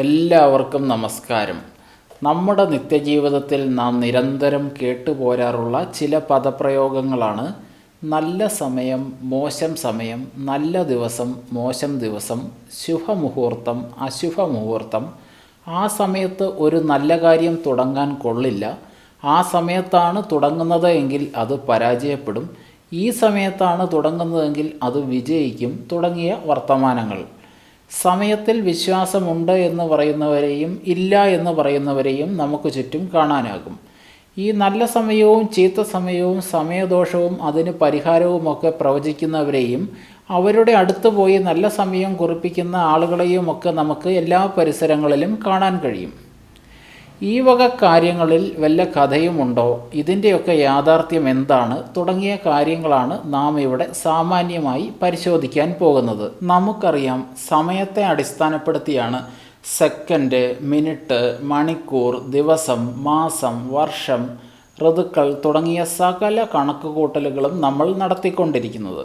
എല്ലാവർക്കും നമസ്കാരം. നമ്മുടെ നിത്യജീവിതത്തിൽ നാം നിരന്തരം കേട്ടുപോരാറുള്ള ചില പദപ്രയോഗങ്ങളാണ് നല്ല സമയം മോശം സമയം നല്ല ദിവസം മോശം ദിവസം ശുഭമുഹൂർത്തം അശുഭമുഹൂർത്തം. ആ സമയത്ത് ഒരു നല്ല കാര്യം തുടങ്ങാൻ കൊള്ളില്ല. ആ സമയത്താണ് തുടങ്ങുന്നത് എങ്കിൽ അത് പരാജയപ്പെടും. ഈ സമയത്താണ് തുടങ്ങുന്നതെങ്കിൽ അത് വിജയിക്കും. തുടങ്ങിയ വർത്തമാനങ്ങൾ. സമയത്തിൽ വിശ്വാസമുണ്ട് എന്ന് പറയുന്നവരെയും ഇല്ല എന്ന് പറയുന്നവരെയും നമുക്ക് ചുറ്റും കാണാനാകും. ഈ നല്ല സമയവും ചീത്ത സമയവും സമയദോഷവും അതിന് പരിഹാരവുമൊക്കെ പ്രവചിക്കുന്നവരെയും അവരുടെ അടുത്ത് പോയി നല്ല സമയം കുറിപ്പിക്കുന്ന ആളുകളെയുമൊക്കെ നമുക്ക് എല്ലാ പരിസരങ്ങളിലും കാണാൻ കഴിയും. ഈ വക കാര്യങ്ങളിൽ വല്ല കഥയുമുണ്ടോ? ഇതിന്റെയൊക്കെ യാഥാർത്ഥ്യം എന്താണ്? തുടങ്ങിയ കാര്യങ്ങളാണ് നാം ഇവിടെ സാമാന്യമായി പരിശോധിക്കാൻ പോകുന്നത്. നമുക്കറിയാം സമയത്തെ അടിസ്ഥാനപ്പെടുത്തിയാണ് സെക്കൻഡ് മിനിറ്റ് മണിക്കൂർ ദിവസം മാസം വർഷം ഋതുക്കൾ തുടങ്ങിയ സകല കണക്കുകൂട്ടലുകളും നമ്മൾ നടത്തിക്കൊണ്ടിരിക്കുന്നത്.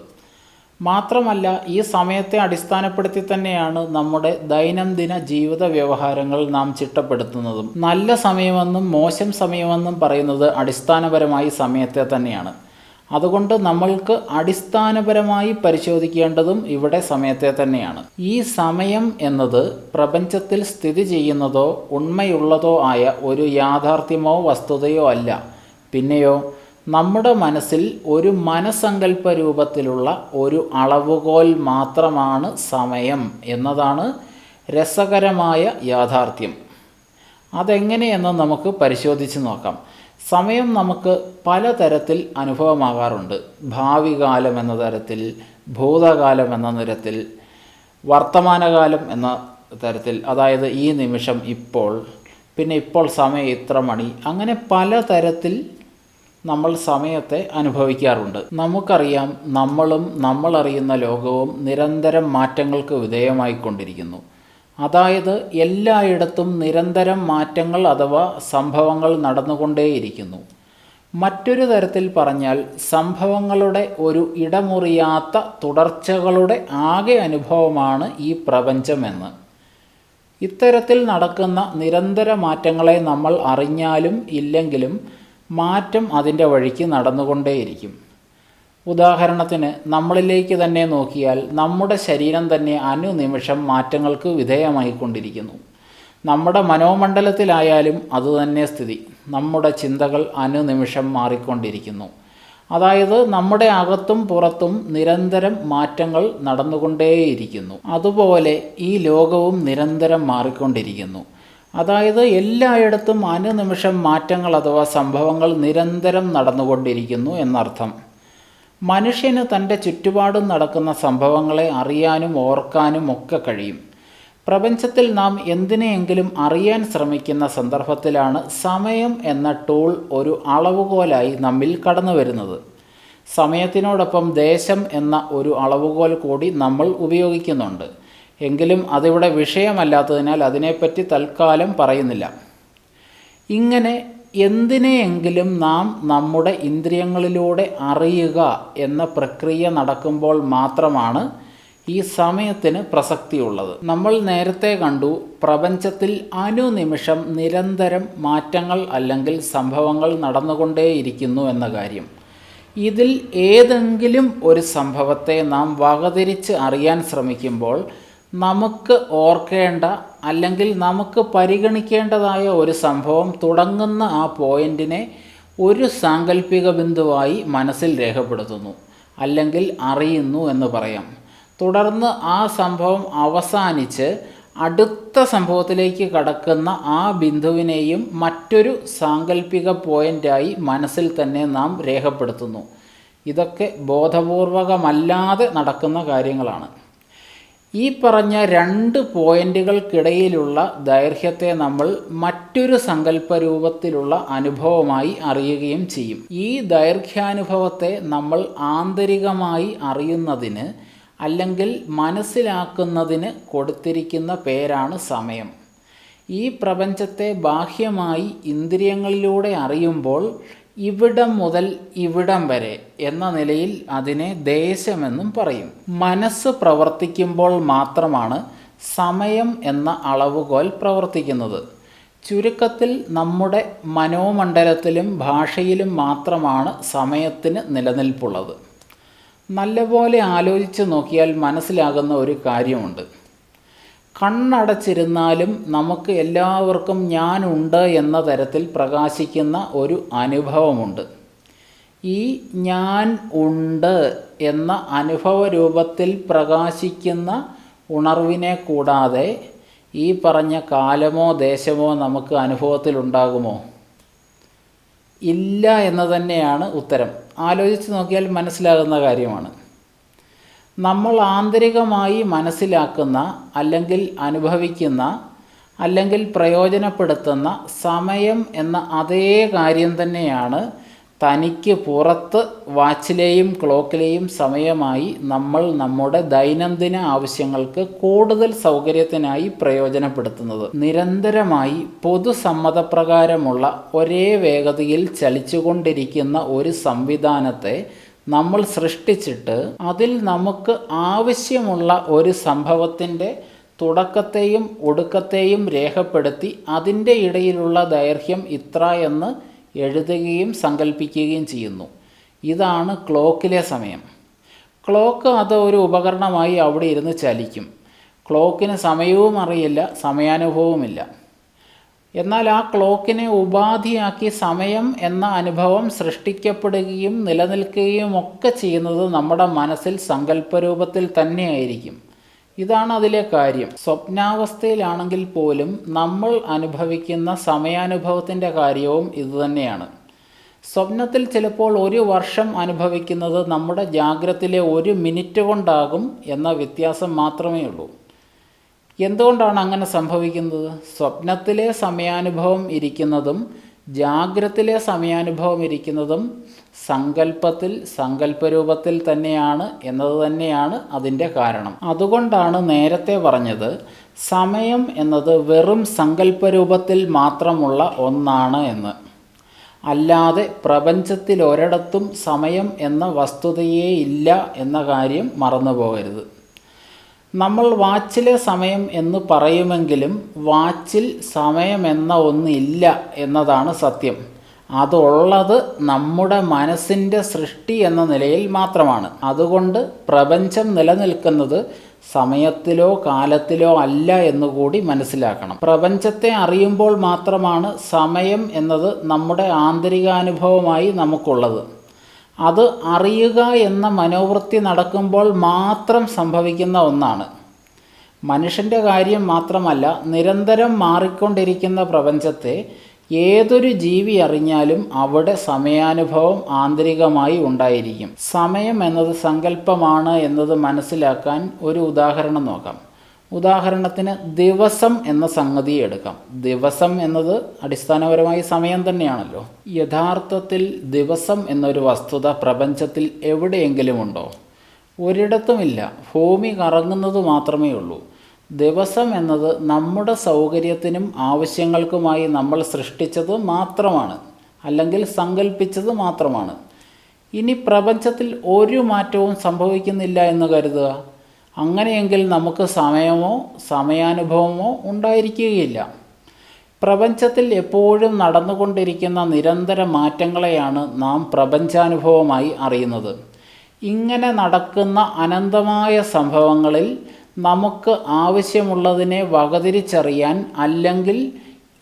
മാത്രമല്ല ഈ സമയത്തെ അടിസ്ഥാനപ്പെടുത്തി തന്നെയാണ് നമ്മുടെ ദൈനംദിന ജീവിത വ്യവഹാരങ്ങൾ നാം ചിട്ടപ്പെടുത്തുന്നതും. നല്ല സമയമെന്നും മോശം സമയമെന്നും പറയുന്നത് അടിസ്ഥാനപരമായി സമയത്തെ തന്നെയാണ്. അതുകൊണ്ട് നമ്മൾക്ക് അടിസ്ഥാനപരമായി പരിശോധിക്കേണ്ടതും ഇവിടെ സമയത്തെ തന്നെയാണ്. ഈ സമയം എന്നത് പ്രപഞ്ചത്തിൽ സ്ഥിതി ചെയ്യുന്നതോ ഉണ്മയുള്ളതോ ആയ ഒരു യാഥാർത്ഥ്യമോ വസ്തുതയോ അല്ല. പിന്നെയോ നമ്മുടെ മനസ്സിൽ ഒരു മനസങ്കല്പ രൂപത്തിലുള്ള ഒരു അളവുകോൽ മാത്രമാണ് സമയം എന്നതാണ് രസകരമായ യാഥാർത്ഥ്യം. അതെങ്ങനെയെന്ന് നമുക്ക് പരിശോധിച്ച് നോക്കാം. സമയം നമുക്ക് പലതരത്തിൽ അനുഭവമാകാറുണ്ട്. ഭാവി കാലം എന്ന തരത്തിൽ ഭൂതകാലം എന്ന നിരത്തിൽ വർത്തമാനകാലം എന്ന തരത്തിൽ അതായത് ഈ നിമിഷം ഇപ്പോൾ പിന്നെ ഇപ്പോൾ സമയം ഇത്ര മണി അങ്ങനെ പലതരത്തിൽ നമ്മൾ സമയത്തെ അനുഭവിക്കാറുണ്ട്. നമുക്കറിയാം നമ്മളും നമ്മളറിയുന്ന ലോകവും നിരന്തരം മാറ്റങ്ങൾക്ക് വിധേയമായിക്കൊണ്ടിരിക്കുന്നു. അതായത് എല്ലായിടത്തും നിരന്തരം മാറ്റങ്ങൾ അഥവാ സംഭവങ്ങൾ നടന്നുകൊണ്ടേയിരിക്കുന്നു. മറ്റൊരു തരത്തിൽ പറഞ്ഞാൽ സംഭവങ്ങളുടെ ഒരു ഇടമുറിയാത്ത തുടർച്ചകളുടെ ആകെ അനുഭവമാണ് ഈ പ്രപഞ്ചമെന്ന്. ഇത്തരത്തിൽ നടക്കുന്ന നിരന്തര മാറ്റങ്ങളെ നമ്മൾ അറിഞ്ഞാലും ഇല്ലെങ്കിലും മാറ്റം അതിന്റെ വഴിക്ക് നടന്നുകൊണ്ടേയിരിക്കും. ഉദാഹരണത്തിന് നമ്മളിലേക്ക് തന്നെ നോക്കിയാൽ നമ്മുടെ ശരീരം തന്നെ അനുനിമിഷം മാറ്റങ്ങൾക്ക് വിധേയമായിക്കൊണ്ടിരിക്കുന്നു. നമ്മുടെ മനോമണ്ഡലത്തിലായാലും അതുതന്നെ സ്ഥിതി. നമ്മുടെ ചിന്തകൾ അനുനിമിഷം മാറിക്കൊണ്ടിരിക്കുന്നു. അതായത് നമ്മുടെ അകത്തും പുറത്തും നിരന്തരം മാറ്റങ്ങൾ നടന്നുകൊണ്ടേയിരിക്കുന്നു. അതുപോലെ ഈ ലോകവും നിരന്തരം മാറിക്കൊണ്ടിരിക്കുന്നു. അതായത് എല്ലായിടത്തും അനുനിമിഷം മാറ്റങ്ങൾ അഥവാ സംഭവങ്ങൾ നിരന്തരം നടന്നുകൊണ്ടിരിക്കുന്നു എന്നർത്ഥം. മനുഷ്യന് തന്റെ ചുറ്റുപാടും നടക്കുന്ന സംഭവങ്ങളെ അറിയാനും ഓർക്കാനും ഒക്കെ കഴിയും. പ്രപഞ്ചത്തിൽ നാം എന്തിനെയെങ്കിലും അറിയാൻ ശ്രമിക്കുന്ന സന്ദർഭത്തിലാണ് സമയം എന്ന ടൂൾ ഒരു അളവുകോലായി നമ്മിൽ കടന്നു വരുന്നത്. സമയത്തിനോടൊപ്പം ദേശം എന്ന ഒരു അളവുകോൽ കൂടി നമ്മൾ ഉപയോഗിക്കുന്നുണ്ട്. എങ്കിലും അതിവിടെ വിഷയമല്ലാത്തതിനാൽ അതിനെപ്പറ്റി തൽക്കാലം പറയുന്നില്ല. ഇങ്ങനെ എന്തിനെയെങ്കിലും നാം നമ്മുടെ ഇന്ദ്രിയങ്ങളിലൂടെ അറിയുക എന്ന പ്രക്രിയ നടക്കുമ്പോൾ മാത്രമാണ് ഈ സമയത്തിന് പ്രസക്തിയുള്ളത്. നമ്മൾ നേരത്തെ കണ്ടു പ്രപഞ്ചത്തിൽ അനുനിമിഷം നിരന്തരം മാറ്റങ്ങൾ അല്ലെങ്കിൽ സംഭവങ്ങൾ നടന്നുകൊണ്ടേയിരിക്കുന്നു എന്ന കാര്യം. ഇതിൽ ഏതെങ്കിലും ഒരു സംഭവത്തെ നാം വകതിരിച്ച് അറിയാൻ ശ്രമിക്കുമ്പോൾ നമുക്ക് ഓർക്കേണ്ട അല്ലെങ്കിൽ നമുക്ക് പരിഗണിക്കേണ്ടതായ ഒരു സംഭവം തുടങ്ങുന്ന ആ പോയിന്റിനെ ഒരു സാങ്കല്പിക ബിന്ദുവായി മനസ്സിൽ രേഖപ്പെടുത്തുന്നു അല്ലെങ്കിൽ അറിയുന്നു എന്ന് പറയാം. തുടർന്ന് ആ സംഭവം അവസാനിച്ച് അടുത്ത സംഭവത്തിലേക്ക് കടക്കുന്ന ആ ബിന്ദുവിനെയും മറ്റൊരു സാങ്കല്പിക പോയിന്റായി മനസ്സിൽ തന്നെ നാം രേഖപ്പെടുത്തുന്നു. ഇതൊക്കെ ബോധപൂർവകമല്ലാതെ നടക്കുന്ന കാര്യങ്ങളാണ്. ഈ പറഞ്ഞ രണ്ട് പോയിന്റുകൾക്കിടയിലുള്ള ദൈർഘ്യത്തെ നമ്മൾ മറ്റൊരു സങ്കല്പ രൂപത്തിലുള്ള അനുഭവമായി അറിയുകയും ചെയ്യും. ഈ ദൈർഘ്യാനുഭവത്തെ നമ്മൾ ആന്തരികമായി അറിയുന്നതിന് അല്ലെങ്കിൽ മനസ്സിലാക്കുന്നതിന് കൊടുത്തിരിക്കുന്ന പേരാണ് സമയം. ഈ പ്രപഞ്ചത്തെ ബാഹ്യമായി ഇന്ദ്രിയങ്ങളിലൂടെ അറിയുമ്പോൾ ഇവിടം മുതൽ ഇവിടം വരെ എന്ന നിലയിൽ അതിനെ ദേശമെന്നും പറയും. മനസ്സ് പ്രവർത്തിക്കുമ്പോൾ മാത്രമാണ് സമയം എന്ന അളവുകോൽ പ്രവർത്തിക്കുന്നത്. ചുരുക്കത്തിൽ നമ്മുടെ മനോമണ്ഡലത്തിലും ഭാഷയിലും മാത്രമാണ് സമയത്തിന് നിലനിൽപ്പുള്ളത്. നല്ലപോലെ ആലോചിച്ച് നോക്കിയാൽ മനസ്സിലാകുന്ന ഒരു കാര്യമുണ്ട്. കണ്ണടച്ചിരുന്നാലും നമുക്ക് എല്ലാവർക്കും ഞാനുണ്ട് എന്ന തരത്തിൽ പ്രകാശിക്കുന്ന ഒരു അനുഭവമുണ്ട്. ഈ ഞാൻ ഉണ്ട് എന്ന അനുഭവ രൂപത്തിൽ പ്രകാശിക്കുന്ന ഉണർവിനെ കൂടാതെ ഈ പറഞ്ഞ കാലമോ ദേശമോ നമുക്ക് അനുഭവത്തിലുണ്ടാകുമോ ഇല്ല എന്ന് തന്നെയാണ് ഉത്തരം. ആലോചിച്ച് നോക്കിയാൽ മനസ്സിലാകുന്ന കാര്യമാണ്. നമ്മൾ ആന്തരികമായി മനസ്സിലാക്കുന്ന അല്ലെങ്കിൽ അനുഭവിക്കുന്ന അല്ലെങ്കിൽ പ്രയോജനപ്പെടുത്തുന്ന സമയം എന്ന അതേ കാര്യം തന്നെയാണ് തനിക്ക് പുറത്ത് വാച്ചിലെയും ക്ലോക്കിലെയും സമയമായി നമ്മൾ നമ്മുടെ ദൈനംദിന ആവശ്യങ്ങൾക്ക് കൂടുതൽ സൗകര്യത്തിനായി പ്രയോജനപ്പെടുത്തുന്നത്. നിരന്തരമായി പൊതുസമ്മതപ്രകാരമുള്ള ഒരേ വേഗതയിൽ ചലിച്ചുകൊണ്ടിരിക്കുന്ന ഒരു സംവിധാനത്തെ നമ്മൾ സൃഷ്ടിച്ചിട്ട് അതിൽ നമുക്ക് ആവശ്യമുള്ള ഒരു സംഭവത്തിന്റെ തുടക്കത്തെയും ഒടുക്കത്തെയും രേഖപ്പെടുത്തി അതിന്റെ ഇടയിലുള്ള ദൈർഘ്യം ഇത്ര എന്ന് എഴുതുകയും സങ്കല്പിക്കുകയും ചെയ്യുന്നു. ഇതാണ് ക്ലോക്കിലെ സമയം. ക്ലോക്ക് അത് ഒരു ഉപകരണമായി അവിടെ ഇരുന്ന് ചലിക്കും. ക്ലോക്കിന് സമയവും അറിയില്ല സമയാനുഭവവുമില്ല. എന്നാൽ ആ ക്ലോക്കിനെ ഉപാധിയാക്കി സമയം എന്ന അനുഭവം സൃഷ്ടിക്കപ്പെടുകയും നിലനിൽക്കുകയും ഒക്കെ ചെയ്യുന്നത് നമ്മുടെ മനസ്സിൽ സങ്കല്പരൂപത്തിൽ തന്നെയായിരിക്കും. ഇതാണ് അതിലെ കാര്യം. സ്വപ്നാവസ്ഥയിലാണെങ്കിൽ പോലും നമ്മൾ അനുഭവിക്കുന്ന സമയാനുഭവത്തിന്റെ കാര്യവും ഇതുതന്നെയാണ് സ്വപ്നത്തിൽ ചിലപ്പോൾ ഒരു വർഷം അനുഭവിക്കുന്നത് നമ്മുടെ ജാഗ്രതയിലെ ഒരു മിനിറ്റ് കൊണ്ടാകും എന്ന വ്യത്യാസം മാത്രമേ ഉള്ളൂ എന്തുകൊണ്ടാണ് അങ്ങനെ സംഭവിക്കുന്നത്? സ്വപ്നത്തിലെ സമയാനുഭവം ഇരിക്കുന്നതും ജാഗ്രത്തിലെ സമയാനുഭവം ഇരിക്കുന്നതും സങ്കല്പത്തിൽ സങ്കല്പരൂപത്തിൽ തന്നെയാണ് എന്നത് തന്നെയാണ് അതിന്റെ കാരണം. അതുകൊണ്ടാണ് നേരത്തെ പറഞ്ഞത് സമയം എന്നത് വെറും സങ്കല്പരൂപത്തിൽ മാത്രമുള്ള ഒന്നാണ് എന്ന്. അല്ലാതെ പ്രപഞ്ചത്തിൽ ഒരിടത്തും സമയം എന്ന വസ്തുതയേ ഇല്ല എന്ന കാര്യം മറന്നു പോകരുത് നമ്മൾ വാച്ചിലെ സമയം എന്ന് പറയുമെങ്കിലും വാച്ചിൽ സമയമെന്ന ഒന്നില്ല എന്നതാണ് സത്യം. അതുള്ളത് നമ്മുടെ മനസ്സിന്റെ സൃഷ്ടി എന്ന നിലയിൽ മാത്രമാണ്. അതുകൊണ്ട് പ്രപഞ്ചം നിലനിൽക്കുന്നത് സമയത്തിലോ കാലത്തിലോ അല്ല എന്നുകൂടി മനസ്സിലാക്കണം. പ്രപഞ്ചത്തെ അറിയുമ്പോൾ മാത്രമാണ് സമയം എന്നത് നമ്മുടെ ആന്തരികാനുഭവമായി നമുക്കുള്ളത്. അത് അറിയുക എന്ന മനോവൃത്തി നടക്കുമ്പോൾ മാത്രം സംഭവിക്കുന്ന ഒന്നാണ്. മനുഷ്യന്റെ കാര്യം മാത്രമല്ല നിരന്തരം മാറിക്കൊണ്ടിരിക്കുന്ന പ്രപഞ്ചത്തെ ഏതൊരു ജീവി അറിഞ്ഞാലും അവിടെ സമയാനുഭവം ആന്തരികമായി ഉണ്ടായിരിക്കും. സമയം എന്നത് സങ്കല്പമാണ് എന്നത് മനസ്സിലാക്കാൻ ഒരു ഉദാഹരണം നോക്കാം. ഉദാഹരണത്തിന് ദിവസം എന്ന സംഗതി എടുക്കാം. ദിവസം എന്നത് അടിസ്ഥാനപരമായി സമയം തന്നെയാണല്ലോ. യഥാർത്ഥത്തിൽ ദിവസം എന്നൊരു വസ്തുത പ്രപഞ്ചത്തിൽ എവിടെയെങ്കിലും ഉണ്ടോ ഒരിടത്തുമില്ല. ഭൂമി കറങ്ങുന്നത് മാത്രമേ ഉള്ളൂ. ദിവസം എന്നത് നമ്മുടെ സൗകര്യത്തിനും ആവശ്യങ്ങൾക്കുമായി നമ്മൾ സൃഷ്ടിച്ചത് മാത്രമാണ്. അല്ലെങ്കിൽ സങ്കല്പിച്ചത് മാത്രമാണ്. ഇനി പ്രപഞ്ചത്തിൽ ഒരു മാറ്റവും സംഭവിക്കുന്നില്ല എന്ന് കരുതുക. അങ്ങനെയെങ്കിൽ നമുക്ക് സമയമോ സമയാനുഭവമോ ഉണ്ടായിരിക്കുകയില്ല. പ്രപഞ്ചത്തിൽ എപ്പോഴും നടന്നുകൊണ്ടിരിക്കുന്ന നിരന്തര മാറ്റങ്ങളെയാണ് നാം പ്രപഞ്ചാനുഭവമായി അറിയുന്നത്. ഇങ്ങനെ നടക്കുന്ന അനന്തമായ സംഭവങ്ങളിൽ നമുക്ക് ആവശ്യമുള്ളതിനെ വകതിരിച്ചറിയാൻ അല്ലെങ്കിൽ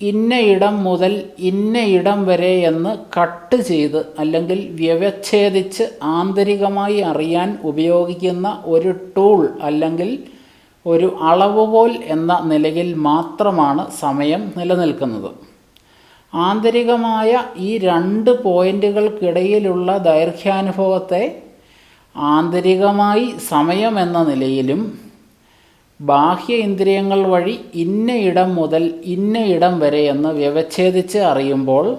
ഇന്ന ഇടം മുതൽ ഇന്ന ഇടം വരെ എന്ന് കട്ട് ചെയ്ത് അല്ലെങ്കിൽ വ്യവച്ഛേദിച്ച് ആന്തരികമായി അറിയാൻ ഉപയോഗിക്കുന്ന ഒരു ടൂൾ അല്ലെങ്കിൽ ഒരു അളവുകോൽ എന്ന നിലയിൽ മാത്രമാണ് സമയം നിലനിൽക്കുന്നത്. ആന്തരികമായ ഈ രണ്ട് പോയിന്റുകൾക്കിടയിലുള്ള ദൈർഘ്യാനുഭവത്തെ ആന്തരികമായി സമയമെന്ന നിലയിലും ബാഹ്യ ഇന്ദ്രിയങ്ങൾ വഴി ഇന്ന ഇടം മുതൽ ഇന്ന ഇടം വരെ എന്ന് വ്യവച്ഛേദിച്ച് അറിയുമ്പോൾ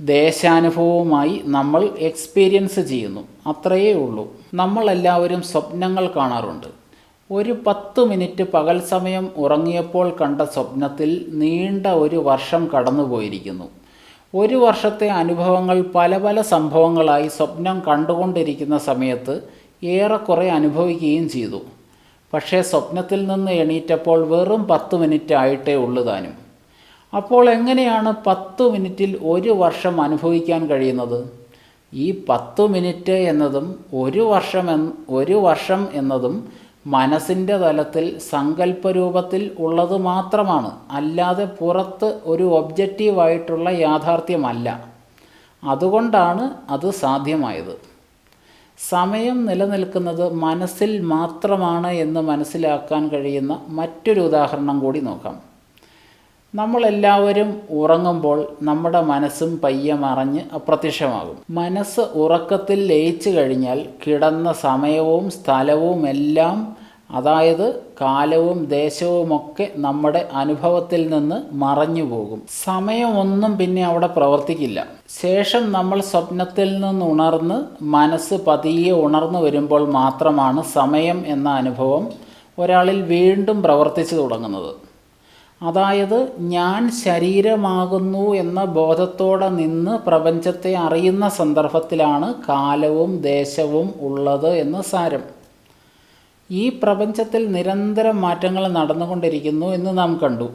ദേശാനുഭവവുമായി നമ്മൾ എക്സ്പീരിയൻസ് ചെയ്യുന്നു. അത്രയേ ഉള്ളൂ. നമ്മളെല്ലാവരും സ്വപ്നങ്ങൾ കാണാറുണ്ട്. ഒരു പത്ത് മിനിറ്റ് പകൽ സമയം ഉറങ്ങിയപ്പോൾ കണ്ട സ്വപ്നത്തിൽ നീണ്ട ഒരു വർഷം കടന്നുപോയിരിക്കുന്നു. ഒരു വർഷത്തെ അനുഭവങ്ങൾ പല പല സംഭവങ്ങളായി സ്വപ്നം കണ്ടുകൊണ്ടിരിക്കുന്ന സമയത്ത് ഏറെക്കുറെ അനുഭവിക്കുകയും ചെയ്തു. പക്ഷേ സ്വപ്നത്തിൽ നിന്ന് എണീറ്റപ്പോൾ വെറും പത്ത് മിനിറ്റ് ആയിട്ടേ ഉള്ളു താനും. അപ്പോൾ എങ്ങനെയാണ് പത്ത് മിനിറ്റിൽ ഒരു വർഷം അനുഭവിക്കാൻ കഴിയുന്നത്? ഈ പത്ത് മിനിറ്റ് എന്നതും ഒരു വർഷം എന്ന് ഒരു വർഷം എന്നതും മനസ്സിന്റെ തലത്തിൽ സങ്കല്പരൂപത്തിൽ ഉള്ളത് മാത്രമാണ്. അല്ലാതെ പുറത്ത് ഒരു ഒബ്ജക്റ്റീവായിട്ടുള്ള യാഥാർത്ഥ്യമല്ല. അതുകൊണ്ടാണ് അത് സാധ്യമായത്. സമയം നിലനിൽക്കുന്നത് മനസ്സിൽ മാത്രമാണ് എന്ന് മനസ്സിലാക്കാൻ കഴിയുന്ന മറ്റൊരു ഉദാഹരണം കൂടി നോക്കാം. നമ്മളെല്ലാവരും ഉറങ്ങുമ്പോൾ നമ്മുടെ മനസ്സും പയ്യെ മറഞ്ഞ് അപ്രത്യക്ഷമാകും. മനസ്സ് ഉറക്കത്തിൽ ലയിച്ചു കഴിഞ്ഞാൽ കിടന്ന സമയവും സ്ഥലവും എല്ലാം അതായത് കാലവും ദേശവുമൊക്കെ നമ്മുടെ അനുഭവത്തിൽ നിന്ന് മറഞ്ഞു പോകും. സമയമൊന്നും പിന്നെ അവിടെ പ്രവർത്തിക്കില്ല. ശേഷം നമ്മൾ സ്വപ്നത്തിൽ നിന്ന് ഉണർന്ന് മനസ്സ് പതിയെ ഉണർന്നു വരുമ്പോൾ മാത്രമാണ് സമയം എന്ന അനുഭവം ഒരാളിൽ വീണ്ടും പ്രവർത്തിച്ചു തുടങ്ങുന്നത്. അതായത് ഞാൻ ശരീരമാകുന്നു എന്ന ബോധത്തോടെ നിന്ന് പ്രപഞ്ചത്തെ അറിയുന്ന സന്ദർഭത്തിലാണ് കാലവും ദേശവും ഉള്ളത് എന്ന് സാരം. ഈ പ്രപഞ്ചത്തിൽ നിരന്തരം മാറ്റങ്ങൾ നടന്നുകൊണ്ടിരിക്കുന്നു എന്ന് നാം കണ്ടു.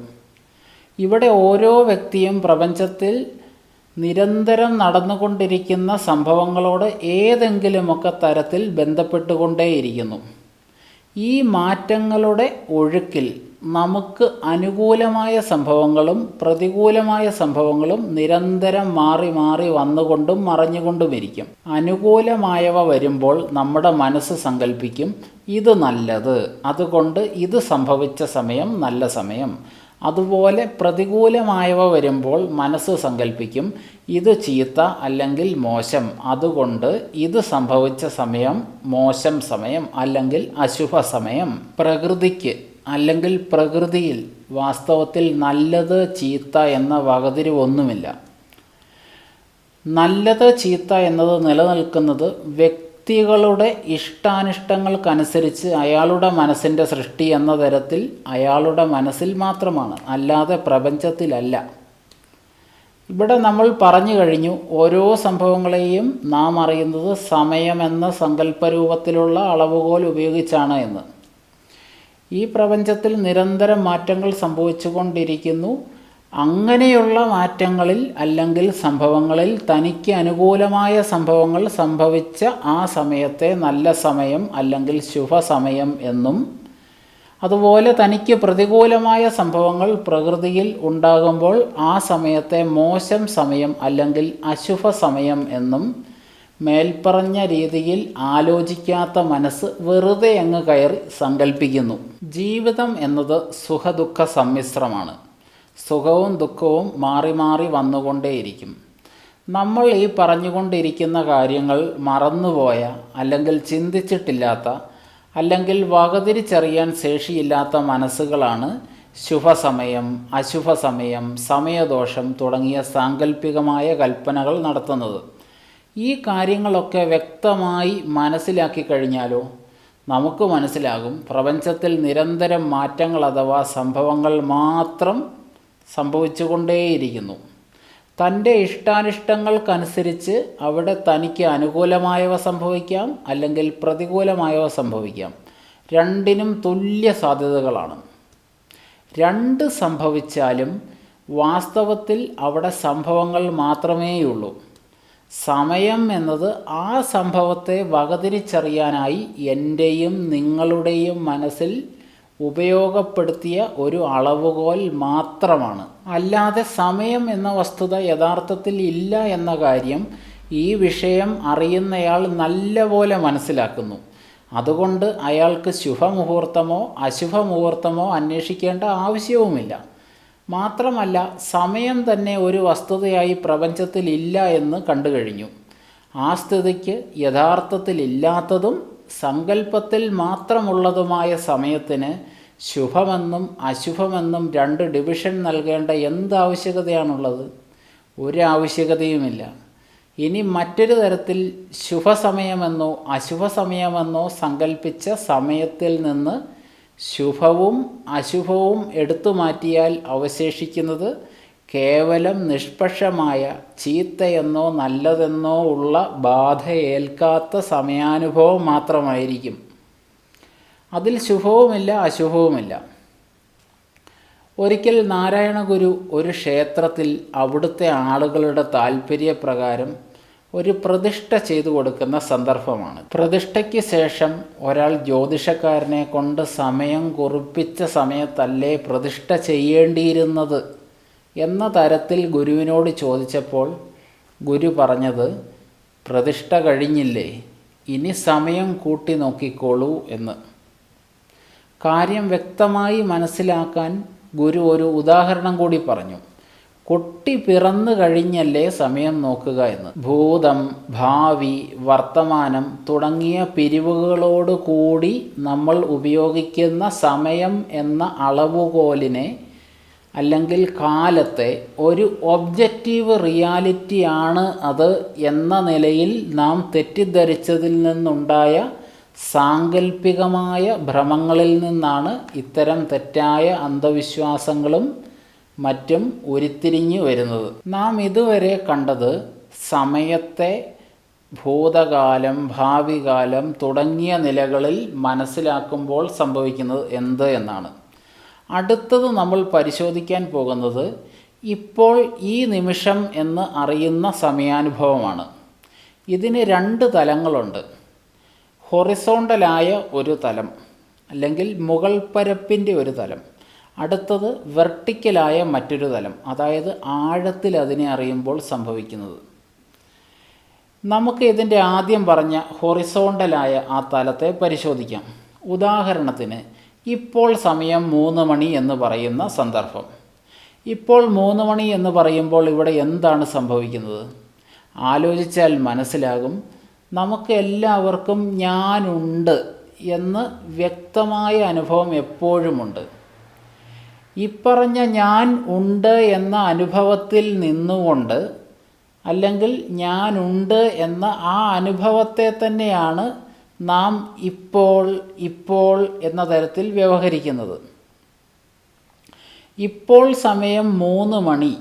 ഇവിടെ ഓരോ വ്യക്തിയും പ്രപഞ്ചത്തിൽ നിരന്തരം നടന്നുകൊണ്ടിരിക്കുന്ന സംഭവങ്ങളോട് ഏതെങ്കിലുമൊക്കെ തരത്തിൽ ബന്ധപ്പെട്ടുകൊണ്ടേയിരിക്കുന്നു. ഈ മാറ്റങ്ങളുടെ ഒഴുക്കിൽ നമുക്ക് അനുകൂലമായ സംഭവങ്ങളും പ്രതികൂലമായ സംഭവങ്ങളും നിരന്തരം മാറി മാറി വന്നുകൊണ്ടും മറഞ്ഞുകൊണ്ടും ഇരിക്കും അനുകൂലമായവ വരുമ്പോൾ നമ്മുടെ മനസ്സ് സങ്കല്പിക്കും ഇത് നല്ലത്. അതുകൊണ്ട് ഇത് സംഭവിച്ച സമയം നല്ല സമയം. അതുപോലെ പ്രതികൂലമായവ വരുമ്പോൾ മനസ്സ് സങ്കല്പിക്കും ഇത് ചീത്ത അല്ലെങ്കിൽ മോശം. അതുകൊണ്ട് ഇത് സംഭവിച്ച സമയം മോശം സമയം അല്ലെങ്കിൽ അശുഭ സമയം. പ്രകൃതിക്ക് അല്ലെങ്കിൽ പ്രകൃതിയിൽ വാസ്തവത്തിൽ നല്ലത് ചീത്ത എന്ന വകതിരിവൊന്നുമില്ല നല്ലത് ചീത്ത എന്നത് നിലനിൽക്കുന്നത് വ്യക്തികളുടെ ഇഷ്ടാനിഷ്ടങ്ങൾക്കനുസരിച്ച് അയാളുടെ മനസ്സിന്റെ സൃഷ്ടി എന്ന തരത്തിൽ അയാളുടെ മനസ്സിൽ മാത്രമാണ് അല്ലാതെ പ്രപഞ്ചത്തിലല്ല. ഇവിടെ നമ്മൾ പറഞ്ഞു കഴിഞ്ഞു ഓരോ സംഭവങ്ങളെയും നാം അറിയുന്നത് സമയമെന്ന സങ്കല്പരൂപത്തിലുള്ള അളവുകോൽ ഉപയോഗിച്ചാണ് എന്ന്. ഈ പ്രപഞ്ചത്തിൽ നിരന്തരം മാറ്റങ്ങൾ സംഭവിച്ചുകൊണ്ടിരിക്കുന്നു. അങ്ങനെയുള്ള മാറ്റങ്ങളിൽ അല്ലെങ്കിൽ സംഭവങ്ങളിൽ തനിക്ക് അനുകൂലമായ സംഭവങ്ങൾ സംഭവിച്ച ആ സമയത്തെ നല്ല സമയം അല്ലെങ്കിൽ ശുഭസമയം എന്നും അതുപോലെ തനിക്ക് പ്രതികൂലമായ സംഭവങ്ങൾ പ്രകൃതിയിൽ ഉണ്ടാകുമ്പോൾ ആ സമയത്തെ മോശം സമയം അല്ലെങ്കിൽ അശുഭ സമയം എന്നും മേൽപ്പറഞ്ഞ രീതിയിൽ ആലോചിക്കാത്ത മനസ്സ് വെറുതെ അങ്ങ് കയറി സങ്കല്പിക്കുന്നു ജീവിതം എന്നത് സുഖദുഃഖ സമ്മിശ്രമാണ്. സുഖവും ദുഃഖവും മാറി മാറി വന്നുകൊണ്ടേയിരിക്കും. നമ്മൾ ഈ പറഞ്ഞുകൊണ്ടിരിക്കുന്ന കാര്യങ്ങൾ മറന്നുപോയ അല്ലെങ്കിൽ ചിന്തിച്ചിട്ടില്ലാത്ത അല്ലെങ്കിൽ വകതിരിച്ചറിയാൻ ശേഷിയില്ലാത്ത മനസ്സുകളാണ് ശുഭസമയം അശുഭസമയം സമയദോഷം തുടങ്ങിയ സാങ്കല്പികമായ കൽപ്പനകൾ നടത്തുന്നത്. ഈ കാര്യങ്ങളൊക്കെ വ്യക്തമായി മനസ്സിലാക്കി കഴിഞ്ഞാലോ? നമുക്ക് മനസ്സിലാകും. പ്രപഞ്ചത്തിൽ നിരന്തരം മാറ്റങ്ങൾ അഥവാ സംഭവങ്ങൾ മാത്രം സംഭവിച്ചുകൊണ്ടേയിരിക്കുന്നു. തന്റെ ഇഷ്ടാനിഷ്ടങ്ങൾക്കനുസരിച്ച് അവിടെ തനിക്ക് അനുകൂലമായവ സംഭവിക്കാം അല്ലെങ്കിൽ പ്രതികൂലമായവ സംഭവിക്കാം. രണ്ടിനും തുല്യ സാധ്യതകളാണ്. രണ്ട് സംഭവിച്ചാലും വാസ്തവത്തിൽ അവിടെ സംഭവങ്ങൾ മാത്രമേയുള്ളൂ. സമയം എന്നത് ആ സംഭവത്തെ വകതിരിച്ചറിയാനായി എന്റെയും നിങ്ങളുടെയും മനസ്സിൽ ഉപയോഗപ്പെടുത്തിയ ഒരു അളവുകോൽ മാത്രമാണ്. അല്ലാതെ സമയം എന്ന വസ്തുത യഥാർത്ഥത്തിൽ ഇല്ല എന്ന കാര്യം ഈ വിഷയം അറിയുന്നയാൾ നല്ലപോലെ മനസ്സിലാക്കുന്നു. അതുകൊണ്ട് അയാൾക്ക് ശുഭമുഹൂർത്തമോ അശുഭമുഹൂർത്തമോ അന്വേഷിക്കേണ്ട ആവശ്യവുമില്ല. മാത്രമല്ല സമയം തന്നെ ഒരു വസ്തുതയായി പ്രപഞ്ചത്തിൽ ഇല്ല എന്ന് കണ്ടു കഴിഞ്ഞു ആ സ്ഥിതിക്ക് യഥാർത്ഥത്തിൽ ഇല്ലാത്തതും സങ്കല്പത്തിൽ മാത്രമുള്ളതുമായ സമയത്തിന് ശുഭമെന്നും അശുഭമെന്നും രണ്ട് ഡിവിഷൻ നൽകേണ്ട എന്ത് ആവശ്യകതയാണുള്ളത്? ഒരു ആവശ്യകതയുമില്ല. ഇനി മറ്റൊരു തരത്തിൽ ശുഭസമയമെന്നോ അശുഭസമയമെന്നോ സങ്കല്പിച്ച സമയത്തിൽ നിന്ന് ശുഭവും അശുഭവും എടുത്തു മാറ്റിയാൽ അവശേഷിക്കുന്നത് കേവലം നിഷ്പക്ഷമായ ചീത്തയെന്നോ നല്ലതെന്നോ ഉള്ള ബാധ ഏൽക്കാത്ത സമയാനുഭവം മാത്രമായിരിക്കും. അതിൽ ശുഭവുമില്ല അശുഭവുമില്ല. ഒരിക്കൽ നാരായണഗുരു ഒരു ക്ഷേത്രത്തിൽ അവിടുത്തെ ആളുകളുടെ താല്പര്യപ്രകാരം ഒരു പ്രതിഷ്ഠ ചെയ്തു കൊടുക്കുന്ന സന്ദർഭമാണ്. പ്രതിഷ്ഠയ്ക്ക് ശേഷം ഒരാൾ ജ്യോതിഷക്കാരനെ കൊണ്ട് സമയം കുറിപ്പിച്ച സമയത്തല്ലേ പ്രതിഷ്ഠ ചെയ്യേണ്ടിയിരുന്നത് എന്ന തരത്തിൽ ഗുരുവിനോട് ചോദിച്ചപ്പോൾ ഗുരു പറഞ്ഞത് പ്രതിഷ്ഠ കഴിഞ്ഞില്ലേ ഇനി സമയം കൂട്ടി നോക്കിക്കോളൂ എന്ന്. കാര്യം വ്യക്തമായി മനസ്സിലാക്കാൻ ഗുരു ഒരു ഉദാഹരണം കൂടി പറഞ്ഞു. കുട്ടി പിറന്നു കഴിഞ്ഞല്ലേ സമയം നോക്കുക എന്ന്. ഭൂതം ഭാവി വർത്തമാനം തുടങ്ങിയ പിരിവുകളോട് കൂടി നമ്മൾ ഉപയോഗിക്കുന്ന സമയം എന്ന അളവുകോലിനെ അല്ലെങ്കിൽ കാലത്തെ ഒരു ഒബ്ജക്റ്റീവ് റിയാലിറ്റി ആണ് അത് എന്ന നിലയിൽ നാം തെറ്റിദ്ധരിച്ചതിൽ നിന്നുണ്ടായ സാങ്കല്പികമായ ഭ്രമങ്ങളിൽ നിന്നാണ് ഇത്തരം തെറ്റായ അന്ധവിശ്വാസങ്ങളും മറ്റും ഉരുത്തിരിഞ്ഞു വരുന്നത്. നാം ഇതുവരെ കണ്ടത് സമയത്തെ ഭൂതകാലം ഭാവികാലം തുടങ്ങിയ നിലകളിൽ മനസ്സിലാക്കുമ്പോൾ സംഭവിക്കുന്നത് എന്ത് എന്നാണ്. അടുത്തത് നമ്മൾ പരിശോധിക്കാൻ പോകുന്നത് ഇപ്പോൾ ഈ നിമിഷം എന്ന് അറിയുന്ന സമയാനുഭവമാണ്. ഇതിന് രണ്ട് തലങ്ങളുണ്ട്. ഹൊറിസോണ്ടലായ ഒരു തലം അല്ലെങ്കിൽ മുകൾ പരപ്പിന്റെ ഒരു തലം. അടുത്തത് വെർട്ടിക്കലായ മറ്റൊരു തലം അതായത് ആഴത്തിൽ അതിനെ അറിയുമ്പോൾ സംഭവിക്കുന്നത്. നമുക്ക് ഇതിന്റെ ആദ്യം പറഞ്ഞ ഹൊറിസോണ്ടലായ ആ തലത്തെ പരിശോധിക്കാം. ഉദാഹരണത്തിന് ഇപ്പോൾ സമയം മൂന്ന് മണി എന്ന് പറയുന്ന സന്ദർഭം. ഇപ്പോൾ മൂന്ന് മണി എന്ന് പറയുമ്പോൾ ഇവിടെ എന്താണ് സംഭവിക്കുന്നത്? ആലോചിച്ചാൽ മനസ്സിലാകും. നമുക്ക് എല്ലാവർക്കും ഞാനുണ്ട് എന്ന് വ്യക്തമായ അനുഭവം എപ്പോഴുമുണ്ട്. ഇപ്പറഞ്ഞ ഞാൻ ഉണ്ട് എന്ന അനുഭവത്തിൽ നിന്നുകൊണ്ട് അല്ലെങ്കിൽ ഞാനുണ്ട് എന്ന ആ അനുഭവത്തെ തന്നെയാണ് നാം ഇപ്പോൾ ഇപ്പോൾ എന്ന തരത്തിൽ വ്യവഹരിക്കുന്നത്. ഇപ്പോൾ സമയം മൂന്ന് മണി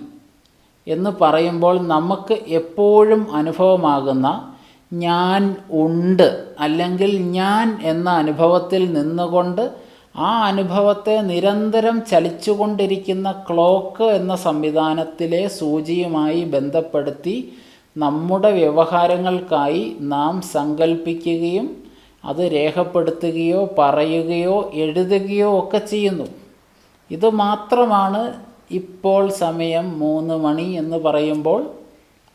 എന്ന് പറയുമ്പോൾ നമുക്ക് എപ്പോഴും അനുഭവമാകുന്ന ഞാൻ ഉണ്ട് അല്ലെങ്കിൽ ഞാൻ എന്ന അനുഭവത്തിൽ നിന്നുകൊണ്ട് ആ അനുഭവത്തെ നിരന്തരം ചലിച്ചുകൊണ്ടിരിക്കുന്ന ക്ലോക്ക് എന്ന സംവിധാനത്തിലെ സൂചിയുമായി ബന്ധപ്പെടുത്തി നമ്മുടെ വ്യവഹാരങ്ങൾക്കായി നാം സങ്കല്പിക്കുകയും അത് രേഖപ്പെടുത്തുകയോ പറയുകയോ എഴുതുകയോ ഒക്കെ ചെയ്യുന്നു. ഇത് മാത്രമാണ് ഇപ്പോൾ സമയം മൂന്ന് മണി എന്ന് പറയുമ്പോൾ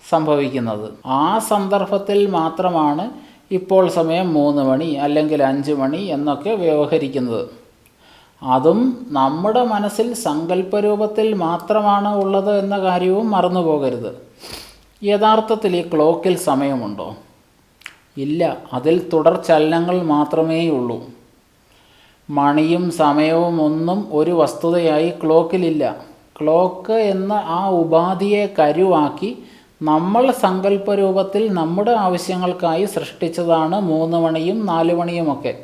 സംഭവിക്കുന്നത്. ആ സന്ദർഭത്തിൽ മാത്രമാണ് ഇപ്പോൾ സമയം മൂന്ന് മണി അല്ലെങ്കിൽ അഞ്ച് മണി എന്നൊക്കെ വ്യവഹരിക്കുന്നത്. അതും നമ്മുടെ മനസ്സിൽ സങ്കല്പരൂപത്തിൽ മാത്രമാണ് ഉള്ളത് എന്ന കാര്യവും മറന്നുപോകരുത്. യഥാർത്ഥത്തിൽ ഈ ക്ലോക്കിൽ സമയമുണ്ടോ? ഇല്ല അതിൽ തുടർ ചലനങ്ങൾ മാത്രമേ ഉള്ളൂ മണിയും സമയവും ഒന്നും ഒരു വസ്തുതയായി ക്ലോക്കിലില്ല. ക്ലോക്ക് എന്ന ആ ഉപാധിയെ കരുവാക്കി നമ്മൾ സങ്കല്പരൂപത്തിൽ നമ്മുടെ ആവശ്യങ്ങൾക്കായി സൃഷ്ടിച്ചതാണ് മൂന്ന് മണിയും നാല് മണിയുമൊക്കെ.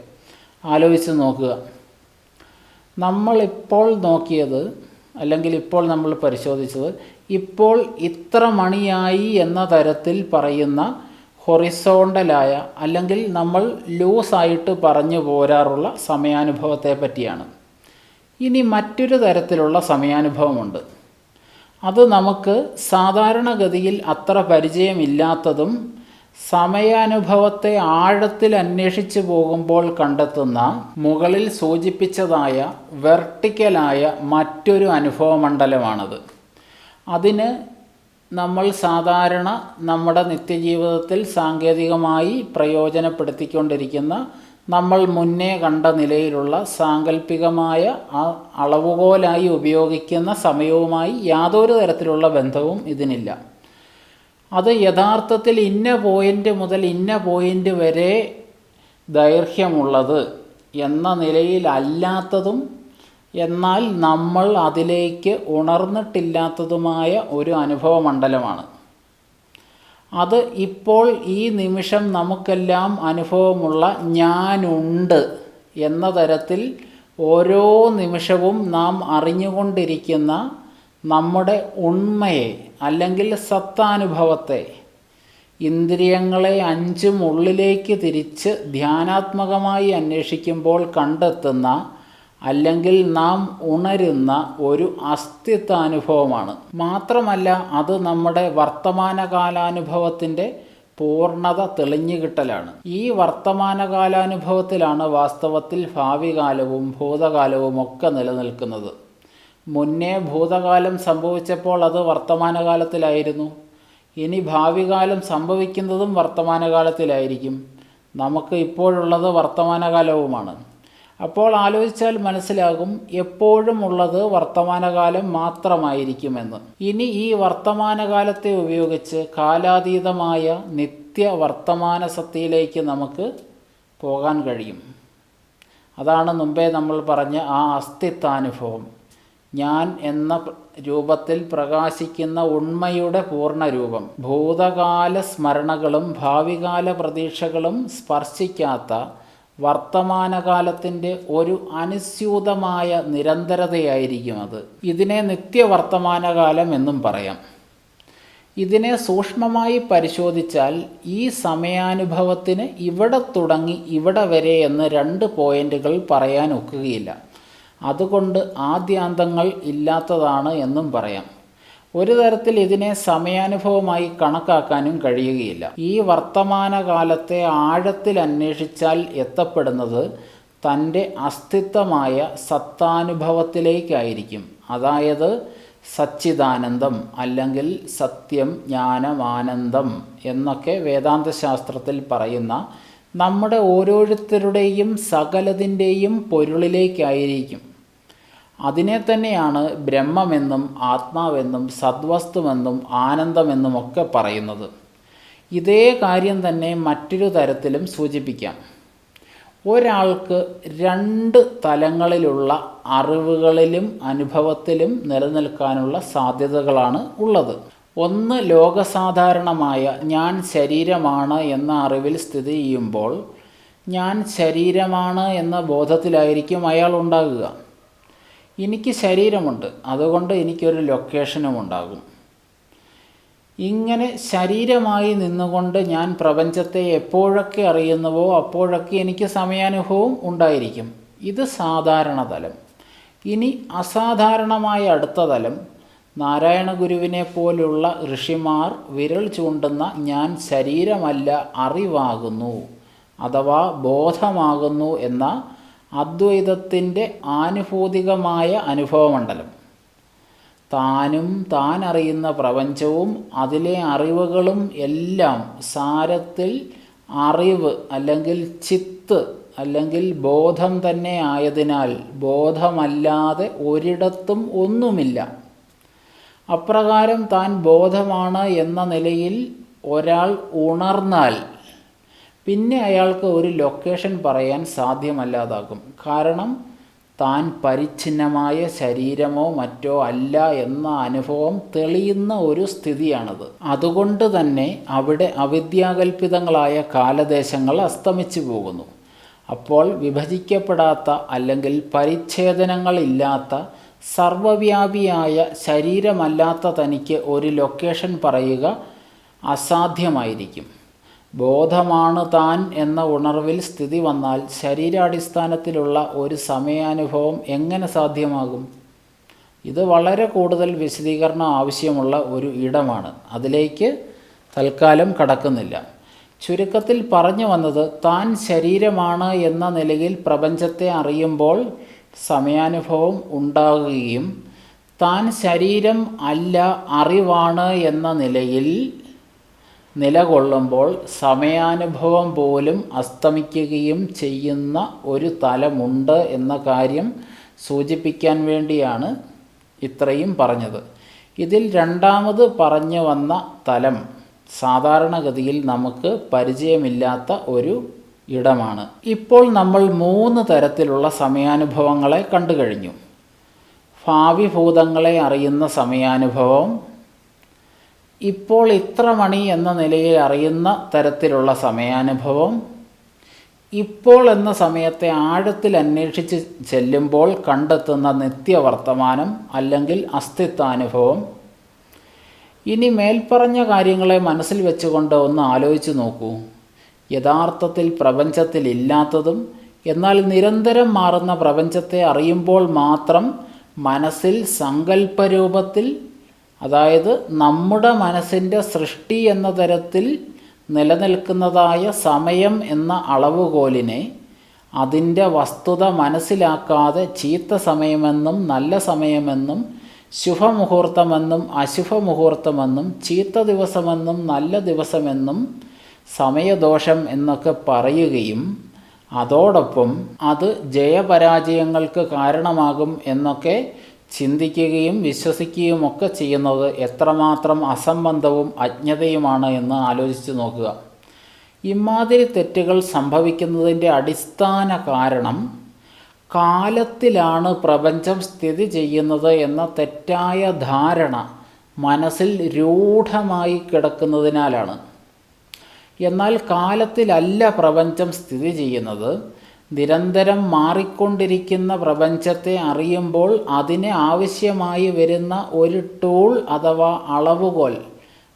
ആലോചിച്ച് നോക്കുക. നമ്മളിപ്പോൾ നോക്കിയത് അല്ലെങ്കിൽ ഇപ്പോൾ നമ്മൾ പരിശോധിച്ചത് ഇപ്പോൾ ഇത്ര മണിയായി എന്ന തരത്തിൽ പറയുന്ന ഹൊറിസോണ്ടലായ അല്ലെങ്കിൽ നമ്മൾ ലൂസായിട്ട് പറഞ്ഞു പോരാറുള്ള സമയാനുഭവത്തെ പറ്റിയാണ്. ഇനി മറ്റൊരു തരത്തിലുള്ള സമയാനുഭവമുണ്ട്. അത് നമുക്ക് സാധാരണഗതിയിൽ അത്ര പരിചയമില്ലാത്തതും സമയാനുഭവത്തെ ആഴത്തിൽ അന്വേഷിച്ചു പോകുമ്പോൾ കണ്ടെത്തുന്ന മുകളിൽ സൂചിപ്പിച്ചതായ വെർട്ടിക്കലായ മറ്റൊരു അനുഭവമണ്ഡലമാണത്. അതിന് നമ്മൾ സാധാരണ നമ്മുടെ നിത്യജീവിതത്തിൽ സാങ്കേതികമായി പ്രയോജനപ്പെടുത്തിക്കൊണ്ടിരിക്കുന്ന നമ്മൾ മുന്നേ കണ്ട നിലയിലുള്ള സാങ്കല്പികമായ ആ അളവുകോലായി ഉപയോഗിക്കുന്ന സമയവുമായി യാതൊരു തരത്തിലുള്ള ബന്ധവും ഇതിനില്ല. അത് യഥാർത്ഥത്തിൽ ഇന്ന പോയിന്റ് മുതൽ ഇന്ന പോയിന്റ് വരെ ദൈർഘ്യമുള്ളത് എന്ന നിലയിലല്ലാത്തതും എന്നാൽ നമ്മൾ അതിലേക്ക് ഉണർന്നിട്ടില്ലാത്തതുമായ ഒരു അനുഭവമണ്ഡലമാണ്. അത് ഇപ്പോൾ ഈ നിമിഷം നമുക്കെല്ലാം അനുഭവമുള്ള ഞാനുണ്ട് എന്ന തരത്തിൽ ഓരോ നിമിഷവും നാം അറിഞ്ഞുകൊണ്ടിരിക്കുന്ന നമ്മുടെ ഉണ്മയെ അല്ലെങ്കിൽ സത്താനുഭവത്തെ ഇന്ദ്രിയങ്ങളെ അഞ്ചും ഉള്ളിലേക്ക് തിരിച്ച് ധ്യാനാത്മകമായി അന്വേഷിക്കുമ്പോൾ കണ്ടെത്തുന്ന അല്ലെങ്കിൽ നാം ഉണരുന്ന ഒരു അസ്തിത്വാനുഭവമാണ്. മാത്രമല്ല അത് നമ്മുടെ വർത്തമാനകാലാനുഭവത്തിന്റെ പൂർണത തെളിഞ്ഞുകിട്ടലാണ്. ഈ വർത്തമാനകാലാനുഭവത്തിലാണ് വാസ്തവത്തിൽ ഭാവി കാലവും ഭൂതകാലവും ഒക്കെ നിലനിൽക്കുന്നത്. മുന്നേ ഭൂതകാലം സംഭവിച്ചപ്പോൾ അത് വർത്തമാനകാലത്തിലായിരുന്നു. ഇനി ഭാവികാലം സംഭവിക്കുന്നതും വർത്തമാനകാലത്തിലായിരിക്കും. നമുക്ക് ഇപ്പോഴുള്ളത് വർത്തമാനകാലവുമാണ്. അപ്പോൾ ആലോചിച്ചാൽ മനസ്സിലാകും എപ്പോഴും ഉള്ളത് വർത്തമാനകാലം മാത്രമായിരിക്കുമെന്ന്. ഇനി ഈ വർത്തമാനകാലത്തെ ഉപയോഗിച്ച് കാലാതീതമായ നിത്യ വർത്തമാന സത്യയിലേക്ക് നമുക്ക് പോകാൻ കഴിയും. അതാണ് മുമ്പേ നമ്മൾ പറഞ്ഞ ആ അസ്തിത്വാനുഭവം. ഞാൻ എന്ന രൂപത്തിൽ പ്രകാശിക്കുന്ന ഉണ്മയുടെ പൂർണരൂപം. ഭൂതകാല സ്മരണകളും ഭാവികാല പ്രതീക്ഷകളും സ്പർശിക്കാത്ത വർത്തമാനകാലത്തിന്റെ ഒരു അനുസ്യൂതമായ നിരന്തരതയായിരിക്കും അത്. ഇതിനെ നിത്യവർത്തമാനകാലം എന്നും പറയാം. ഇതിനെ സൂക്ഷ്മമായി പരിശോധിച്ചാൽ ഈ സമയാനുഭവത്തിന് ഇവിടെ തുടങ്ങി ഇവിടെ വരെ എന്ന് രണ്ട് പോയിന്റുകൾ പറയാൻ ഒക്കുകയില്ല. അതുകൊണ്ട് ആദ്യാന്തങ്ങൾ ഇല്ലാത്തതാണ് എന്നും പറയാം. ഒരു തരത്തിൽ ഇതിനെ സമയാനുഭവമായി കണക്കാക്കാനും കഴിയുകയില്ല. ഈ വർത്തമാനകാലത്തെ ആഴത്തിൽ അന്വേഷിച്ചാൽ എത്തപ്പെടുന്നത് തന്റെ അസ്തിത്വമായ സത്താനുഭവത്തിലേക്കായിരിക്കും. അതായത് സച്ചിദാനന്ദം അല്ലെങ്കിൽ സത്യം ജ്ഞാനമാനന്ദം എന്നൊക്കെ വേദാന്തശാസ്ത്രത്തിൽ പറയുന്ന നമ്മുടെ ഓരോരുത്തരുടെയും സകലതിന്റെയും പൊരുളിലേക്കായിരിക്കും. അതിനെ തന്നെയാണ് ബ്രഹ്മമെന്നും ആത്മാവെന്നും സദ്വസ്തുവെന്നും ആനന്ദമെന്നും ഒക്കെ പറയുന്നത്. ഇതേ കാര്യം തന്നെ മറ്റൊരു തരത്തിലും സൂചിപ്പിക്കാം. ഒരാൾക്ക് രണ്ട് തലങ്ങളിലുള്ള അറിവുകളിലും അനുഭവത്തിലും നിലനിൽക്കാനുള്ള സാധ്യതകളാണ് ഉള്ളത്. ഒന്ന് ലോകസാധാരണമായ ഞാൻ ശരീരമാണ് എന്ന അറിവിൽ സ്ഥിതി ചെയ്യുമ്പോൾ ഞാൻ ശരീരമാണ് എന്ന ബോധത്തിലായിരിക്കും അയാൾ ഉണ്ടാകുക. എനിക്ക് ശരീരമുണ്ട് അതുകൊണ്ട് എനിക്കൊരു ലൊക്കേഷനും ഉണ്ടാകും. ഇങ്ങനെ ശരീരമായി നിന്നുകൊണ്ട് ഞാൻ പ്രപഞ്ചത്തെ എപ്പോഴൊക്കെ അറിയുന്നുവോ അപ്പോഴൊക്കെ എനിക്ക് സമയാനുഭവം ഉണ്ടായിരിക്കും. ഇത് സാധാരണ തലം. ഇനി അസാധാരണമായ അടുത്ത തലം നാരായണ ഗുരുവിനെ പോലുള്ള ഋഷിമാർ വിരൽ ചൂണ്ടുന്ന ഞാൻ ശരീരമല്ല അറിവാകുന്നു അഥവാ ബോധമാകുന്നു എന്ന അദ്വൈതത്തിന്റെ ആനുഭൂതികമായ അനുഭവമണ്ഡലം. താനും താൻ അറിയുന്ന പ്രപഞ്ചവും അതിലെ അറിവുകളും എല്ലാം സാരത്തിൽ അറിവ് അല്ലെങ്കിൽ ചിത്ത് അല്ലെങ്കിൽ ബോധം തന്നെ ആയതിനാൽ ബോധമല്ലാതെ ഒരിടത്തും ഒന്നുമില്ല. അപ്രകാരം താൻ ബോധമാണ് എന്ന നിലയിൽ ഒരാൾ ഉണർന്നാൽ പിന്നെ അയാൾക്ക് ഒരു ലൊക്കേഷൻ പറയാൻ സാധ്യമല്ലാതാകും. കാരണം താൻ പരിച്ഛിന്നമായ ശരീരമോ മറ്റോ അല്ല എന്ന അനുഭവം തെളിയുന്ന ഒരു സ്ഥിതിയാണത്. അതുകൊണ്ട് തന്നെ അവിടെ അവിദ്യാകൽപിതങ്ങളായ കാലദേശങ്ങൾ അസ്തമിച്ചു പോകുന്നു. അപ്പോൾ വിഭജിക്കപ്പെടാത്ത അല്ലെങ്കിൽ പരിച്ഛേദനങ്ങളില്ലാത്ത സർവവ്യാപിയായ ശരീരമല്ലാത്ത തനിക്ക് ഒരു ലൊക്കേഷൻ പറയുക അസാധ്യമായിരിക്കും. ബോധമാണ് താൻ എന്ന ഉണർവിൽ സ്ഥിതി വന്നാൽ ശരീരാടിസ്ഥാനത്തിലുള്ള ഒരു സമയാനുഭവം എങ്ങനെ സാധ്യമാകും? ഇത് വളരെ കൂടുതൽ വിശദീകരണം ആവശ്യമുള്ള ഒരു ഇടമാണ്. അതിലേക്ക് തൽക്കാലം കടക്കുന്നില്ല. ചുരുക്കത്തിൽ പറഞ്ഞു വന്നത് താൻ ശരീരമാണ് എന്ന നിലയിൽ പ്രപഞ്ചത്തെ അറിയുമ്പോൾ സമയാനുഭവം ഉണ്ടാകുകയും താൻ ശരീരം അല്ല അറിവാണ് എന്ന നിലയിൽ നിലകൊള്ളുമ്പോൾ സമയാനുഭവം പോലും അസ്തമിക്കുകയും ചെയ്യുന്ന ഒരു തലമുണ്ട് എന്ന കാര്യം സൂചിപ്പിക്കാൻ വേണ്ടിയാണ് ഇത്രയും പറഞ്ഞത്. ഇതിൽ രണ്ടാമത് പറഞ്ഞു വന്ന തലം സാധാരണഗതിയിൽ നമുക്ക് പരിചയമില്ലാത്ത ഒരു ഇടമാണ്. ഇപ്പോൾ നമ്മൾ മൂന്ന് തരത്തിലുള്ള സമയാനുഭവങ്ങളെ കണ്ടു കഴിഞ്ഞു ഭാവി ഭൂതങ്ങളെ അറിയുന്ന സമയാനുഭവം ഇപ്പോൾ ഇത്ര മണി എന്ന നിലയിൽ അറിയുന്ന തരത്തിലുള്ള സമയാനുഭവം ഇപ്പോൾ എന്ന സമയത്തെ ആഴത്തിൽ അന്വേഷിച്ച് ചെല്ലുമ്പോൾ കണ്ടെത്തുന്ന നിത്യവർത്തമാനം അല്ലെങ്കിൽ അസ്തിത്വാനുഭവം. ഇനി മേൽപ്പറഞ്ഞ കാര്യങ്ങളെ മനസ്സിൽ വെച്ചുകൊണ്ട് ഒന്ന് ആലോചിച്ച് നോക്കൂ. യഥാർത്ഥത്തിൽ പ്രപഞ്ചത്തിൽ ഇല്ലാത്തതും എന്നാൽ നിരന്തരം മാറുന്ന പ്രപഞ്ചത്തെ അറിയുമ്പോൾ മാത്രം മനസ്സിൽ സങ്കല്പരൂപത്തിൽ അതായത് നമ്മുടെ മനസ്സിന്റെ സൃഷ്ടി എന്ന തരത്തിൽ നിലനിൽക്കുന്നതായ സമയം എന്ന അളവുകോലിനെ അതിന്റെ വസ്തുത മനസ്സിലാക്കാതെ ചീത്ത സമയമെന്നും നല്ല സമയമെന്നും ശുഭമുഹൂർത്തമെന്നും അശുഭമുഹൂർത്തമെന്നും ചീത്ത ദിവസമെന്നും നല്ല ദിവസമെന്നും സമയദോഷം എന്നൊക്കെ പറയുകയും അതോടൊപ്പം അത് ജയപരാജയങ്ങൾക്ക് കാരണമാകും എന്നൊക്കെ ചിന്തിക്കുകയും വിശ്വസിക്കുകയുമൊക്കെ ചെയ്യുന്നത് എത്രമാത്രം അസംബന്ധവും അജ്ഞതയുമാണ് എന്ന് ആലോചിച്ച് നോക്കുക. ഇമാതിരി തെറ്റുകൾ സംഭവിക്കുന്നതിന്റെ അടിസ്ഥാന കാരണം കാലത്തിലാണ് പ്രപഞ്ചം സ്ഥിതി ചെയ്യുന്നത് എന്ന തെറ്റായ ധാരണ മനസ്സിൽ രൂഢമായി കിടക്കുന്നതിനാലാണ്. എന്നാൽ കാലത്തിലല്ല പ്രപഞ്ചം സ്ഥിതി ചെയ്യുന്നത്. നിരന്തരം മാറിക്കൊണ്ടിരിക്കുന്ന പ്രപഞ്ചത്തെ അറിയുമ്പോൾ അതിന് ആവശ്യമായി വരുന്ന ഒരു ടൂൾ അഥവാ അളവുകോൽ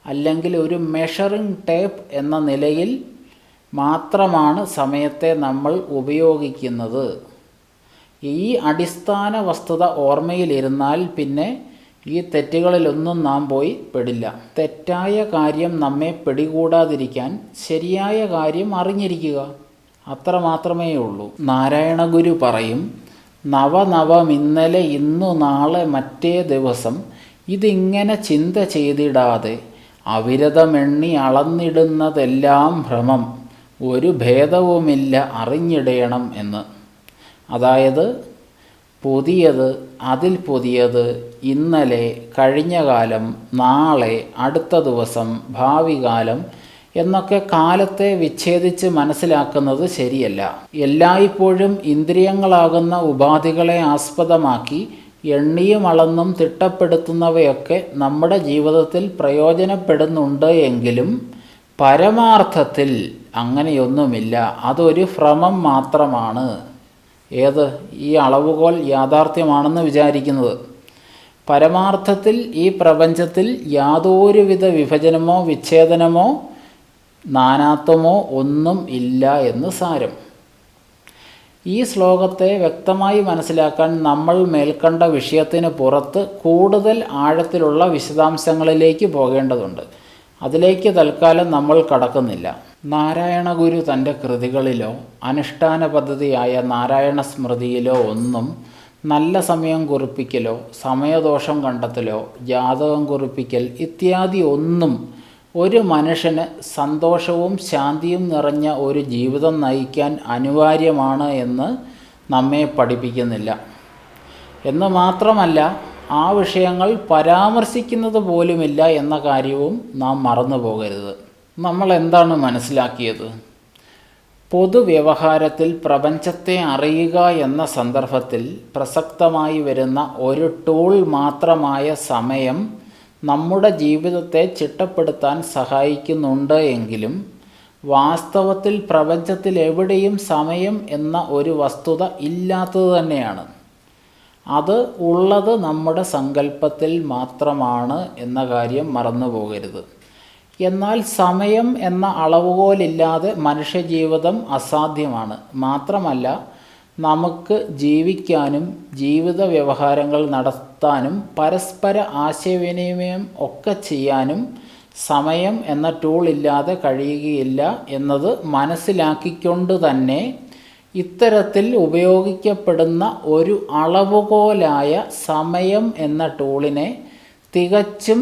അല്ലെങ്കിൽ ഒരു മെഷറിംഗ് ടേപ്പ് എന്ന നിലയിൽ മാത്രമാണ് സമയത്തെ നമ്മൾ ഉപയോഗിക്കുന്നത്. ഈ അടിസ്ഥാന വസ്തുത ഓർമ്മയിലിരുന്നാൽ പിന്നെ ഈ തെറ്റുകളിലൊന്നും നാം പോയി പെടില്ല. തെറ്റായ കാര്യം നമ്മെ പിടികൂടാതിരിക്കാൻ ശരിയായ കാര്യം അറിഞ്ഞിരിക്കുക. അത്ര മാത്രമേ ഉള്ളൂ. നാരായണഗുരു പറയും നവനവം ഇന്നലെ ഇന്നു നാളെ മറ്റേ ദിവസം ഇതിങ്ങനെ ചിന്ത ചെയ്തിടാതെ അവിരതമെണ്ണി അളന്നിടുന്നതെല്ലാം ഭ്രമം. ഒരു ഭേദവുമില്ല അറിഞ്ഞിടേണം എന്ന്. അതായത് പുതിയത് അതിൽ പുതിയത് ഇന്നലെ കഴിഞ്ഞ കാലം നാളെ അടുത്ത ദിവസം ഭാവി കാലം എന്നൊക്കെ കാലത്തെ വിച്ഛേദിച്ച് മനസ്സിലാക്കുന്നത് ശരിയല്ല. എല്ലായ്പ്പോഴും ഇന്ദ്രിയങ്ങളാകുന്ന ഉപാധികളെ ആസ്പദമാക്കി എണ്ണിയും അളന്നും തിട്ടപ്പെടുത്തുന്നവയൊക്കെ നമ്മുടെ ജീവിതത്തിൽ പ്രയോജനപ്പെടുന്നുണ്ട് എങ്കിലും പരമാർത്ഥത്തിൽ അങ്ങനെയൊന്നുമില്ല. അതൊരു ഭ്രമം മാത്രമാണ്. ഏത് ഈ അളവുകോൽ യാഥാർത്ഥ്യമാണെന്ന് വിചാരിക്കുന്നത്? പരമാർത്ഥത്തിൽ ഈ പ്രപഞ്ചത്തിൽ യാതൊരുവിധ വിഭജനമോ വിച്ഛേദനമോ നാനാത്വമോ ഒന്നും ഇല്ല എന്ന് സാരം. ഈ ശ്ലോകത്തെ വ്യക്തമായി മനസ്സിലാക്കാൻ നമ്മൾ മേൽക്കണ്ട വിഷയത്തിന് പുറത്ത് കൂടുതൽ ആഴത്തിലുള്ള വിശദാംശങ്ങളിലേക്ക് പോകേണ്ടതുണ്ട്. അതിലേക്ക് തൽക്കാലം നമ്മൾ കടക്കുന്നില്ല. നാരായണ ഗുരു തന്റെ കൃതികളിലോ അനുഷ്ഠാന പദ്ധതിയായ നാരായണ സ്മൃതിയിലോ ഒന്നും നല്ല സമയം കുറിപ്പിക്കലോ സമയദോഷം കണ്ടെത്തലോ ജാതകം കുറിപ്പിക്കൽ ഇത്യാദി ഒന്നും ഒരു മനുഷ്യന് സന്തോഷവും ശാന്തിയും നിറഞ്ഞ ഒരു ജീവിതം നയിക്കാൻ അനിവാര്യമാണ് എന്ന് നമ്മെ പഠിപ്പിക്കുന്നില്ല. എന്ന് മാത്രമല്ല ആ വിഷയങ്ങൾ പരാമർശിക്കുന്നത് പോലുമില്ല എന്ന കാര്യവും നാം മറന്നു പോകരുത് നമ്മൾ എന്താണ് മനസ്സിലാക്കിയത്? പൊതുവ്യവഹാരത്തിൽ പ്രപഞ്ചത്തെ അറിയുക എന്ന സന്ദർഭത്തിൽ പ്രസക്തമായി വരുന്ന ഒരു ടൂൾ മാത്രമായ സമയം നമ്മുടെ ജീവിതത്തെ ചിട്ടപ്പെടുത്താൻ സഹായിക്കുന്നുണ്ട് എങ്കിലും വാസ്തവത്തിൽ പ്രപഞ്ചത്തിൽ എവിടെയും സമയം എന്ന ഒരു വസ്തുത ഇല്ലാത്തത് തന്നെയാണ്. അത് ഉള്ളത് നമ്മുടെ സങ്കല്പത്തിൽ മാത്രമാണ് എന്ന കാര്യം മറന്നു പോകരുത് എന്നാൽ സമയം എന്ന അളവുകോലില്ലാതെ മനുഷ്യജീവിതം അസാധ്യമാണ്. മാത്രമല്ല നമുക്ക് ജീവിക്കാനും ജീവിത വ്യവഹാരങ്ങൾ നടത്താനും പരസ്പര ആശയവിനിമയം ഒക്കെ ചെയ്യാനും സമയം എന്ന ടൂൾ ഇല്ലാതെ കഴിയുകയില്ല എന്നത് മനസ്സിലാക്കിക്കൊണ്ട് തന്നെ ഇത്തരത്തിൽ ഉപയോഗിക്കപ്പെടുന്ന ഒരു അളവുകോലായ സമയം എന്ന ടൂളിനെ തികച്ചും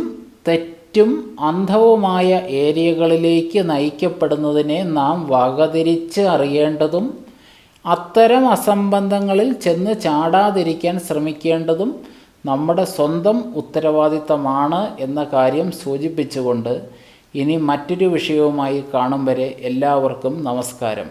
തെറ്റും അന്ധവുമായ ഏരിയകളിലേക്ക് നയിക്കപ്പെടുന്നതിനെ നാം വകതിരിച്ച് അറിയേണ്ടതും അത്തരം അസംബന്ധങ്ങളിൽ ചെന്ന് ചാടാതിരിക്കാൻ ശ്രമിക്കേണ്ടതും നമ്മുടെ സ്വന്തം ഉത്തരവാദിത്തമാണ് എന്ന കാര്യം സൂചിപ്പിച്ചുകൊണ്ട് ഇനി മറ്റൊരു വിഷയവുമായി കാണും വരെ എല്ലാവർക്കും നമസ്കാരം.